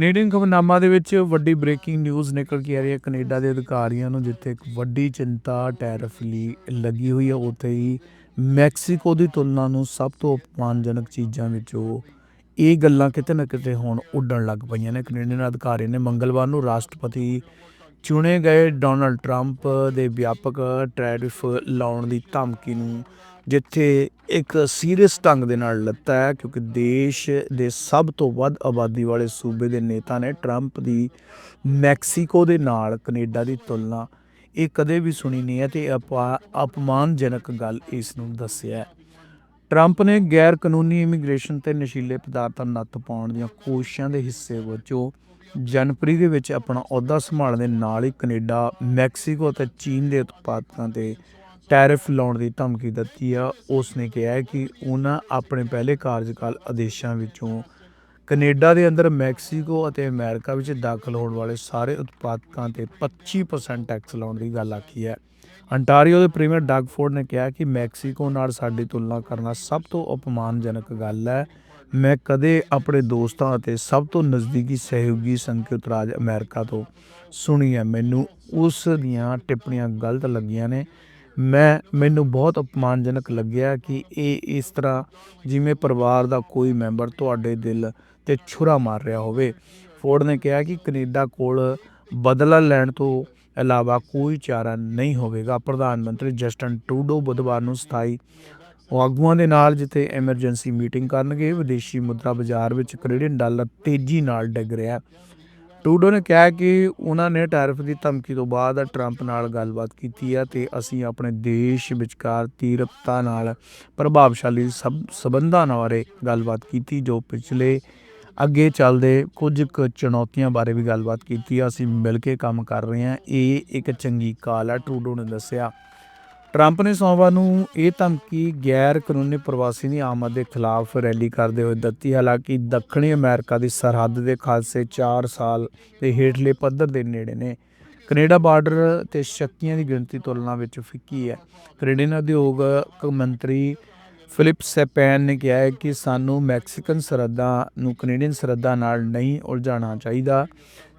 Canadian ਖਬਰਨਾਮਾ ਦੇ ਵਿੱਚ ਵੱਡੀ ਬ੍ਰੇਕਿੰਗ ਨਿਊਜ਼ ਨਿਕਲ ਕੇ ਆ ਰਹੀ ਹੈ। ਕੈਨੇਡਾ ਦੇ ਅਧਿਕਾਰੀਆਂ ਨੂੰ ਜਿੱਥੇ ਇੱਕ ਵੱਡੀ ਚਿੰਤਾ ਟੈਰਿਫ ਲਈ ਲੱਗੀ ਹੋਈ ਹੈ, ਉੱਥੇ ਹੀ ਮੈਕਸੀਕੋ ਦੀ ਤੁਲਨਾ ਨੂੰ ਸਭ ਤੋਂ ਅਪਮਾਨਜਨਕ ਚੀਜ਼ਾਂ ਵਿੱਚੋਂ ਇਹ ਗੱਲਾਂ ਕਿਤੇ ਨਾ ਕਿਤੇ ਹੁਣ ਉੱਡਣ ਲੱਗ ਪਈਆਂ ਨੇ। ਕੈਨੇਡੀਅਨ ਅਧਿਕਾਰੀ ਨੇ ਮੰਗਲਵਾਰ ਨੂੰ ਰਾਸ਼ਟਰਪਤੀ ਚੁਣੇ ਗਏ ਡੋਨਲਡ ਟਰੰਪ ਦੇ ਵਿਆਪਕ ਟੈਰਿਫ ਲਾਉਣ ਦੀ ਧਮਕੀ ਨੂੰ ਜਿੱਥੇ ਇੱਕ ਸੀਰੀਅਸ ਢੰਗ ਦੇ ਨਾਲ ਲੱਤਾ ਹੈ, ਕਿਉਂਕਿ ਦੇਸ਼ ਦੇ ਸਭ ਤੋਂ ਵੱਧ ਆਬਾਦੀ ਵਾਲੇ ਸੂਬੇ ਦੇ ਨੇਤਾ ਨੇ ਟਰੰਪ ਦੀ ਮੈਕਸੀਕੋ ਦੇ ਨਾਲ ਕੈਨੇਡਾ ਦੀ ਤੁਲਨਾ। ਇਹ ਕਦੇ ਵੀ ਸੁਣੀ ਨਹੀਂ ਹੈ ਤੇ ਅਪਾ- ਅਪਮਾਨਜਨਕ ਗੱਲ ਇਸ ਨੂੰ ਦੱਸਿਆ ਹੈ। ਟਰੰਪ ਨੇ ਗੈਰ ਕਾਨੂੰਨੀ ਇਮੀਗ੍ਰੇਸ਼ਨ ਤੇ ਨਸ਼ੀਲੇ ਪਦਾਰਥਾਂ ਨੂੰ ਨੱਥ ਪਾਉਣ ਦੀਆਂ ਕੋਸ਼ਿਸ਼ਾਂ ਦੇ ਹਿੱਸੇ ਵਜੋਂ ਜਨਵਰੀ ਦੇ ਵਿੱਚ ਆਪਣਾ ਅਹੁਦਾ ਸੰਭਾਲਣ ਦੇ ਨਾਲ ਹੀ ਕੈਨੇਡਾ, ਮੈਕਸੀਕੋ ਅਤੇ ਚੀਨ ਦੇ ਉਤਪਾਦਕਾਂ ਤੇ ਟੈਰਿਫ ਲਾਉਣ ਦੀ ਧਮਕੀ ਦਿੱਤੀ ਆ। ਉਸ ਨੇ ਕਿਹਾ ਕਿ ਉਹਨਾਂ ਆਪਣੇ ਪਹਿਲੇ ਕਾਰਜਕਾਲ ਆਦੇਸ਼ਾਂ ਵਿੱਚੋਂ ਕੈਨੇਡਾ ਦੇ ਅੰਦਰ, ਮੈਕਸੀਕੋ ਅਤੇ ਅਮਰੀਕਾ ਵਿੱਚ ਦਾਖਲ ਹੋਣ ਵਾਲੇ ਸਾਰੇ ਉਤਪਾਦਕਾਂ ਤੇ 25% ਟੈਕਸ ਲਾਉਣ ਦੀ ਗੱਲ ਆਖੀ ਹੈ। ਅੰਟਾਰੀਓ ਦੇ ਪ੍ਰੀਮੀਅਰ ਡਗ ਫੋਰਡ ਨੇ ਕਿਹਾ ਕਿ ਮੈਕਸੀਕੋ ਨਾਲ ਸਾਡੀ ਤੁਲਨਾ ਕਰਨਾ ਸਭ ਤੋਂ ਅਪਮਾਨਜਨਕ ਗੱਲ ਹੈ। ਮੈਂ ਕਦੇ ਆਪਣੇ ਦੋਸਤਾਂ ਅਤੇ ਸਭ ਤੋਂ ਨਜ਼ਦੀਕੀ ਸਹਿਯੋਗੀ ਸੰਯੁਕਤ ਰਾਜ ਅਮਰੀਕਾ ਤੋਂ ਸੁਣੀ ਹੈ। ਮੈਨੂੰ ਉਸ ਦੀਆਂ ਟਿੱਪਣੀਆਂ ਗਲਤ ਲੱਗੀਆਂ ਨੇ। ਮੈਂ, ਮੈਨੂੰ ਬਹੁਤ ਅਪਮਾਨਜਨਕ ਲੱਗਿਆ ਕਿ ਇਹ ਇਸ ਤਰ੍ਹਾਂ ਜਿਵੇਂ ਪਰਿਵਾਰ ਦਾ ਕੋਈ ਮੈਂਬਰ ਤੁਹਾਡੇ ਦਿਲ ਤੇ ਛੁਰਾ ਮਾਰ ਰਿਹਾ ਹੋਵੇ। ਫੋਰਡ ਨੇ ਕਿਹਾ ਕਿ ਕੈਨੇਡਾ ਕੋਲ ਬਦਲਾ ਲੈਣ ਤੋਂ ਇਲਾਵਾ ਕੋਈ ਚਾਰਾ ਨਹੀਂ ਹੋਵੇਗਾ। ਪ੍ਰਧਾਨ ਮੰਤਰੀ ਜਸਟਨ ਟਰੂਡੋ ਬੁੱਧਵਾਰ ਨੂੰ ਸਥਾਈ ਆਗੂਆਂ ਦੇ ਨਾਲ ਜਿੱਥੇ ਐਮਰਜੈਂਸੀ ਮੀਟਿੰਗ ਕਰਨਗੇ, ਵਿਦੇਸ਼ੀ ਮੁਦਰਾ ਬਾਜ਼ਾਰ ਵਿੱਚ ਕੈਨੇਡੀਅਨ ਡਾਲਰ ਤੇਜ਼ੀ ਨਾਲ ਡਿੱਗ ਰਿਹਾ ਹੈ। ਟਰੂਡੋ ਨੇ ਕਿਹਾ ਕਿ ਉਹਨਾਂ ਨੇ ਟੈਰਿਫ ਦੀ ਧਮਕੀ ਤੋਂ ਬਾਅਦ ਟਰੰਪ ਨਾਲ ਗੱਲਬਾਤ ਕੀਤੀ ਹੈ ਤੇ ਅਸੀਂ ਆਪਣੇ ਦੇਸ਼ ਵਿਚਕਾਰ ਤੀਰਪਤਾ ਨਾਲ ਪ੍ਰਭਾਵਸ਼ਾਲੀ ਸਬ, ਸਬੰਧਾਂ ਬਾਰੇ ਗੱਲਬਾਤ ਕੀਤੀ, ਜੋ ਪਿਛਲੇ ਅੱਗੇ ਚੱਲਦੇ ਕੁਝ ਕੁ ਚੁਣੌਤੀਆਂ ਬਾਰੇ ਵੀ ਗੱਲਬਾਤ ਕੀਤੀ ਅਸੀਂ ਮਿਲ ਕੇ ਕੰਮ ਕਰ ਰਹੇ ਹਾਂ। ਇਹ ਇੱਕ ਚੰਗੀ ਕਾਲ ਹੈ ਟਰੂਡੋ ਨੇ ਦੱਸਿਆ। ਟਰੰਪ ਨੇ ਸੋਮਵਾਰ ਨੂੰ ਇਹ ਧਮਕੀ ਗੈਰ ਕਾਨੂੰਨੀ ਪ੍ਰਵਾਸੀ ਦੀ ਆਮਦ ਦੇ ਖਿਲਾਫ ਰੈਲੀ ਕਰਦੇ ਹੋਏ ਦਿੱਤੀ। ਹਾਲਾਂਕਿ ਦੱਖਣੀ ਅਮਰੀਕਾ ਦੀ ਸਰਹੱਦ ਦੇ ਖਾਲਸੇ 4 ਸਾਲ ਦੇ ਹੇਠਲੇ ਪੱਧਰ ਦੇ ਨੇੜੇ ਨੇ। ਕੈਨੇਡਾ ਬਾਰਡਰ ਤੇ ਸ਼ੱਕੀਆਂ ਦੀ ਗਿਣਤੀ ਤੁਲਨਾ ਵਿੱਚ ਫਿੱਕੀ ਹੈ। ਕੈਨੇਡੀਅਨ ਉਦਯੋਗ ਮੰਤਰੀ ਫਿਲਿਪ ਸੈਪੈਨ ਨੇ ਕਿਹਾ ਹੈ ਕਿ ਸਾਨੂੰ ਮੈਕਸੀਕਨ ਸਰਹੱਦਾਂ ਨੂੰ ਕੈਨੇਡੀਅਨ ਸਰਹੱਦਾਂ ਨਾਲ ਨਹੀਂ ਉਲਝਾਉਣਾ ਚਾਹੀਦਾ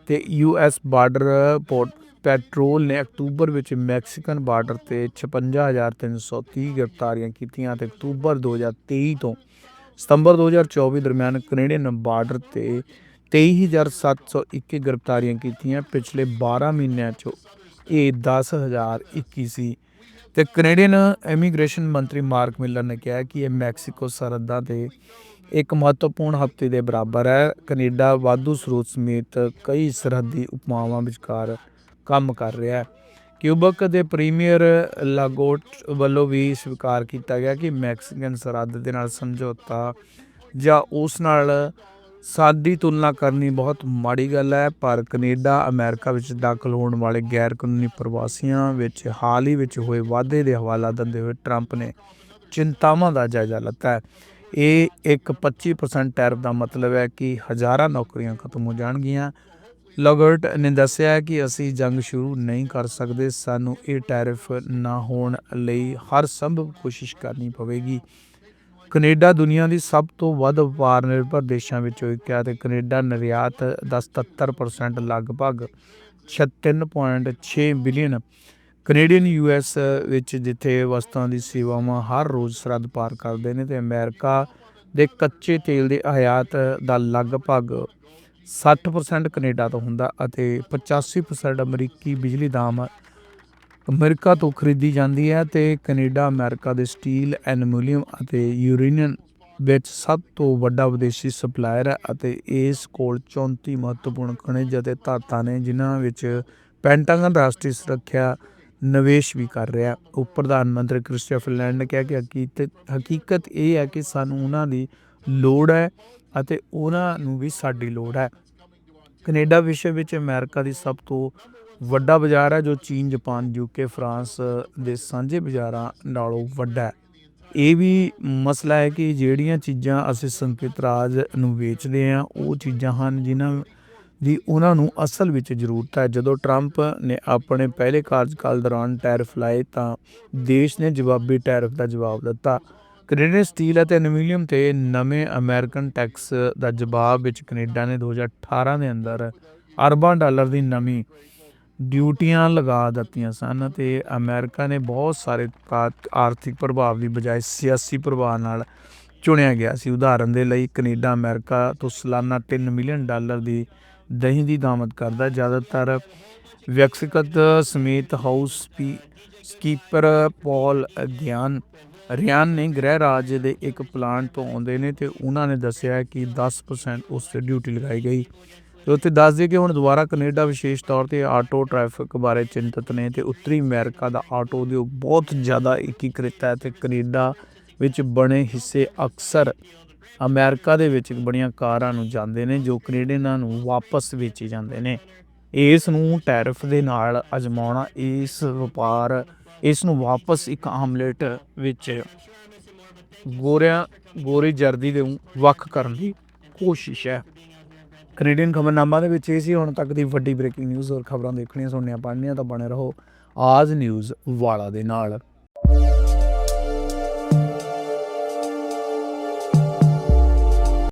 ਤੇ ਯੂਐਸ ਬਾਰਡਰ ਪੋਰਟ ਪੈਟਰੋਲ ਨੇ ਅਕਤੂਬਰ ਵਿੱਚ ਮੈਕਸੀਕਨ ਬਾਰਡਰ ਤੇ 56330 ਗ੍ਰਿਫਤਾਰੀਆਂ ਕੀਤੀਆਂ ਤੇ ਅਕਤੂਬਰ 2023 ਤੋਂ ਸਤੰਬਰ 2024 ਦਰਮਿਆਨ ਕੈਨੇਡੀਅਨ ਬਾਰਡਰ ਤੇ 23721 ਗ੍ਰਿਫਤਾਰੀਆਂ ਕੀਤੀਆਂ। ਪਿਛਲੇ 12 ਮਹੀਨਿਆਂ ਚੋਂ ਇਹ 10021 ਸੀ। ਤੇ ਕੈਨੇਡੀਅਨ ਇਮੀਗ੍ਰੇਸ਼ਨ ਮੰਤਰੀ ਮਾਰਕ ਮਿਲਰ ਨੇ ਕਿਹਾ ਕਿ ਇਹ ਮੈਕਸੀਕੋ ਸਰਹੱਦਾਂ ਤੇ ਇੱਕ ਮਹੱਤਵਪੂਰਨ ਹਫ਼ਤੇ ਦੇ ਬਰਾਬਰ ਹੈ। ਕੈਨੇਡਾ ਵਾਧੂ ਸਰੋਤ ਸਮੇਤ ਕਈ ਸਰਹੱਦੀ ਉਪਮਾਵਾਂ ਵਿਚਕਾਰ ਕੰਮ ਕਰ ਰਿਹਾ ਹੈ। ਕਿਊਬਕ ਦੇ ਪ੍ਰੀਮੀਅਰ ਲਾਗੋਟ ਵੱਲੋਂ ਵੀ ਸਵੀਕਾਰ ਕੀਤਾ ਗਿਆ ਕਿ ਮੈਕਸੀਕਨ ਸਰਹੱਦ ਦੇ ਨਾਲ ਸਮਝੌਤਾ ਜਾਂ ਉਸ ਨਾਲ ਸਾਦੀ ਤੁਲਨਾ ਕਰਨੀ ਬਹੁਤ ਮਾੜੀ ਗੱਲ ਹੈ, ਪਰ ਕੈਨੇਡਾ, ਅਮਰੀਕਾ ਵਿੱਚ ਦਾਖਲ ਹੋਣ ਵਾਲੇ ਗੈਰ ਕਾਨੂੰਨੀ ਪ੍ਰਵਾਸੀਆਂ ਵਿੱਚ ਹਾਲ ਹੀ ਵਿੱਚ ਹੋਏ ਵਾਧੇ ਦੇ ਹਵਾਲਾ ਦਿੰਦੇ ਹੋਏ ਟਰੰਪ ਨੇ ਚਿੰਤਾਵਾਂ ਦਾ ਜਾਇਜ਼ਾ ਲਿੱਤਾ ਹੈ। ਇਹ ਇੱਕ 25% ਟੈਰਿਫ ਦਾ ਮਤਲਬ ਹੈ ਕਿ ਹਜ਼ਾਰਾਂ ਨੌਕਰੀਆਂ ਖਤਮ ਹੋ ਜਾਣਗੀਆਂ। ਲਗਰਟ ਨੇ ਦੱਸਿਆ ਕਿ ਅਸੀਂ ਜੰਗ ਸ਼ੁਰੂ ਨਹੀਂ ਕਰ ਸਕਦੇ, ਸਾਨੂੰ ਇਹ ਟੈਰਿਫ ਨਾ ਹੋਣ ਲਈ ਹਰ ਸੰਭਵ ਕੋਸ਼ਿਸ਼ ਕਰਨੀ ਪਵੇਗੀ। ਕੈਨੇਡਾ ਦੁਨੀਆ ਦੀ ਸਭ ਤੋਂ ਵੱਧ ਵਪਾਰ ਨਿਰਭਰ ਦੇਸ਼ਾਂ ਵਿੱਚੋਂ ਇੱਕ ਹੈ ਤੇ ਕੈਨੇਡਾ ਨਿਰਯਾਤ ਦਾ 77% ਲਗਭਗ 36.6 ਬਿਲੀਅਨ ਕੈਨੇਡੀਅਨ ਯੂਐਸ ਵਿੱਚ ਜਿੱਥੇ ਵਸਤਾਂ ਦੀ ਸੇਵਾਵਾਂ ਹਰ ਰੋਜ਼ ਸਰਹੱਦ ਪਾਰ ਕਰਦੇ ਨੇ ਤੇ ਅਮਰੀਕਾ ਦੇ ਕੱਚੇ ਤੇਲ ਦੇ ਆਯਾਤ ਦਾ ਲਗਭਗ 60% ਕੈਨੇਡਾ ਤੋਂ ਹੁੰਦਾ ਅਤੇ 85% ਅਮਰੀਕੀ ਬਿਜਲੀ ਦਾਮ ਅਮਰੀਕਾ ਤੋਂ ਖਰੀਦੀ ਜਾਂਦੀ ਹੈ ਤੇ ਕੈਨੇਡਾ, ਅਮਰੀਕਾ ਦੇ ਸਟੀਲ, ਐਲੂਮੀਨੀਅਮ ਅਤੇ ਯੂਰੇਨੀਅਮ ਵਿੱਚ ਸਭ ਤੋਂ ਵੱਡਾ ਵਿਦੇਸ਼ੀ ਸਪਲਾਇਰ ਹੈ ਅਤੇ ਇਸ ਕੋਲ 34 ਮਹੱਤਵਪੂਰਨ ਖਣਿਜ ਅਤੇ ਧਾਤਾਂ ਨੇ ਜਿਨ੍ਹਾਂ ਵਿੱਚ ਪੈਂਟਾਗਨ ਰਾਸ਼ਟਰੀ ਸੁਰੱਖਿਆ ਨਿਵੇਸ਼ ਵੀ ਕਰ ਰਿਹਾ ਉਪ ਪ੍ਰਧਾਨ ਮੰਤਰੀ ਕ੍ਰਿਸਟੀਆ ਫਿਨਲੈਂਡ ਨੇ ਕਿਹਾ ਕਿ ਹਕੀਕਤ ਹਕੀਕਤ ਇਹ ਹੈ ਕਿ ਸਾਨੂੰ ਉਹਨਾਂ ਦੀ ਲੋੜ ਹੈ ਅਤੇ ਉਹਨਾਂ ਨੂੰ ਵੀ ਸਾਡੀ ਲੋੜ ਹੈ। ਕੈਨੇਡਾ ਵਿਸ਼ਵ ਵਿੱਚ ਅਮਰੀਕਾ ਦੀ ਸਭ ਤੋਂ ਵੱਡਾ ਬਾਜ਼ਾਰ ਹੈ, ਜੋ ਚੀਨ, ਜਾਪਾਨ ਯੂਕੇ ਫਰਾਂਸ ਦੇ ਸਾਂਝੇ ਬਾਜ਼ਾਰਾਂ ਨਾਲੋਂ ਵੱਡਾ ਹੈ। ਇਹ ਵੀ ਮਸਲਾ ਹੈ ਕਿ ਜਿਹੜੀਆਂ ਚੀਜ਼ਾਂ ਅਸੀਂ ਸੰਕੇਤ ਰਾਜ ਨੂੰ ਵੇਚਦੇ ਆ ਉਹ ਚੀਜ਼ਾਂ ਹਨ ਜਿਨ੍ਹਾਂ ਦੀ ਉਹਨਾਂ ਨੂੰ ਅਸਲ ਵਿੱਚ ਜ਼ਰੂਰਤ ਹੈ। ਜਦੋਂ ਟਰੰਪ ਨੇ ਆਪਣੇ ਪਹਿਲੇ ਕਾਰਜਕਾਲ ਦੌਰਾਨ ਟੈਰਿਫ ਲਾਏ ਤਾਂ ਦੇਸ਼ ਨੇ ਜਵਾਬੀ ਟੈਰਿਫ ਦਾ ਜਵਾਬ ਦਿੱਤਾ। ਕੈਨੇਡੀਅਨ ਸਟੀਲ ਅਤੇ ਐਲੂਮੀਨੀਅਮ ਤੇ ਨਵੇਂ ਅਮਰੀਕਨ ਟੈਕਸ ਦਾ ਜਵਾਬ ਵਿੱਚ ਕੈਨੇਡਾ ਨੇ 2018 ਦੇ ਅੰਦਰ ਅਰਬਾਂ ਡਾਲਰ ਦੀ ਨਵੀਂ ਡਿਊਟੀਆਂ ਲਗਾ ਦਿੱਤੀਆਂ ਸਨ ਤੇ ਅਮਰੀਕਾ ਨੇ ਬਹੁਤ ਸਾਰੇ ਕਾ- ਆਰਥਿਕ ਪ੍ਰਭਾਵ ਦੀ ਬਜਾਏ ਸਿਆਸੀ ਪ੍ਰਭਾਵ ਨਾਲ ਚੁਣਿਆ ਗਿਆ ਸੀ। ਉਦਾਹਰਨ ਦੇ ਲਈ ਕੈਨੇਡਾ ਅਮਰੀਕਾ ਤੋਂ ਸਾਲਾਨਾ 3 ਮਿਲੀਅਨ ਡਾਲਰ ਦੀ ਦਹੀਂ ਦੀ ਦਾਮਦ ਕਰਦਾ ਜ਼ਿਆਦਾਤਰ ਵਿਅਕਤੀਗਤ ਸਮੇਤ ਹਾਊਸ ਸਪੀ ਸਕੀਪਰ ਪੌਲ ਗਿਆਨ ਰਿਆਨ ਨੇ ਗ੍ਰਹਿ ਰਾਜ ਦੇ ਇੱਕ ਪਲਾਂਟ ਤੋਂ ਆਉਂਦੇ ਨੇ ਤੇ ਉਹਨਾਂ ਨੇ ਦੱਸਿਆ ਕਿ 10% ਉਸ ਤੇ ਡਿਊਟੀ ਲਗਾਈ ਗਈ। ਤੇ ਉੱਥੇ ਦੱਸ ਦਈਏ ਕਿ ਹੁਣ ਦੁਬਾਰਾ ਕੈਨੇਡਾ ਵਿਸ਼ੇਸ਼ ਤੌਰ ਤੇ ਆਟੋ ਟ੍ਰੈਫਿਕ ਬਾਰੇ ਚਿੰਤਤ ਨੇ ਤੇ ਉੱਤਰੀ ਅਮਰੀਕਾ ਦਾ ਆਟੋ ਉਦਯੋਗ ਬਹੁਤ ਜ਼ਿਆਦਾ ਏਕੀਕ੍ਰਿਤ ਹੈ ਤੇ ਕੈਨੇਡਾ ਵਿੱਚ ਬਣੇ ਹਿੱਸੇ ਅਕਸਰ ਅਮਰੀਕਾ ਦੇ ਵਿੱਚ ਬਣੀਆਂ ਕਾਰਾਂ ਨੂੰ ਜਾਂਦੇ ਨੇ ਜੋ ਕੈਨੇਡੀਅਨਾਂ ਨੂੰ ਵਾਪਸ ਵੇਚੇ ਜਾਂਦੇ ਨੇ। ਇਸ ਨੂੰ ਟੈਰਿਫ ਦੇ ਨਾਲ ਅਜਮਾਉਣਾ ਇਸ ਵਪਾਰ ਇਸ ਨੂੰ ਵਾਪਸ ਇੱਕ ਆਮਲੇਟ ਵਿੱਚ ਗੋਰਿਆਂ, ਗੋਰੀ ਜਰਦੀ ਦੇ ਵੱਖ ਕਰਨ ਦੀ ਕੋਸ਼ਿਸ਼ ਹੈ। ਕੈਨੇਡੀਅਨ ਖਬਰਨਾਮਾ ਦੇ ਵਿੱਚ ਇਹ ਸੀ, ਹੁਣ ਤੱਕ ਦੀ ਵੱਡੀ ਬ੍ਰੇਕਿੰਗ ਨਿਊਜ਼ ਔਰ ਖਬਰਾਂ ਦੇਖਣੀਆਂ, ਸੁਣਨੀਆਂ, ਪੜ੍ਹਨੀਆਂ ਤਾਂ ਬਣੇ ਰਹੋ। ਆਜ ਨਿਊਜ਼ ਵਾਲਾ ਦੇ ਨਾਲ।